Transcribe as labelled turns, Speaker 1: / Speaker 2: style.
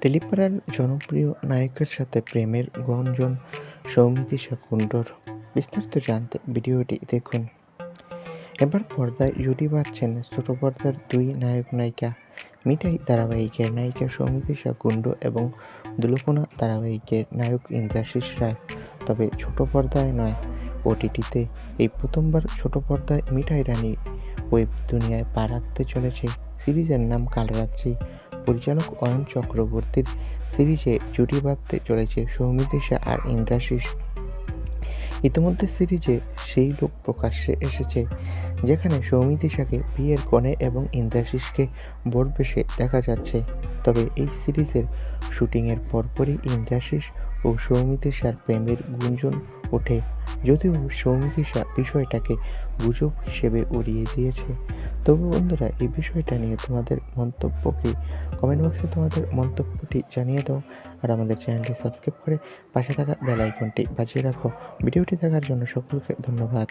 Speaker 1: টেলিপাড়ার জনপ্রিয় নায়কের সাথে প্রেমের গুঞ্জন সৌমিতিশা কুণ্ডুর বিস্তারিত জানতে ভিডিওটি দেখুন। এবার পর্দায় জুটি বাঁধছেন ছোট পর্দার দুই নায়ক নায়িকা, মিঠাই ধারাবাহিকের নায়িকা সৌমিতিশা কুণ্ডু এবং দুলকোনা ধারাবাহিকের নায়ক ইন্দ্রাশিস রায়। তবে ছোট পর্দায় নয়, ওটিটিতে এই প্রথমবার ছোট পর্দায় মিঠাই রানী ওয়েব দুনিয়ায় পা রাখতে চলেছে। সিরিজের নাম কালরাত্রি পরিচালক অয়ন চক্রবর্তীর সিরিজে জুটি বাঁধতে চলেছে সৌমিতিশা আর ইন্দ্রাশিস ইতিমধ্যে সিরিজে সেই লোক প্রকাশ্যে এসেছে, যেখানে সৌমিতিশাকে বিয়ের কনে এবং ইন্দ্রাশিসকে বরবেশে দেখা যাচ্ছে। তবে এই সিরিজের শুটিংয়ের পরপরই ইন্দ্রাশিস ও সৌমিতিশার প্রেমের গুঞ্জন ওঠে, যদিও সৌমিতিশা বিষয়টাকে গুজব হিসেবে উড়িয়ে দিয়েছে। তবু বন্ধুরা, এই বিষয়টা নিয়ে তোমাদের মন্তব্য কি? কমেন্ট বক্সে তোমাদের মন্তব্যটি জানিয়ে দাও আর আমাদের চ্যানেলটি সাবস্ক্রাইব করে পাশে থাকা বেল আইকনটি বাজিয়ে রাখো। ভিডিওটি দেখার জন্য সকলকে ধন্যবাদ।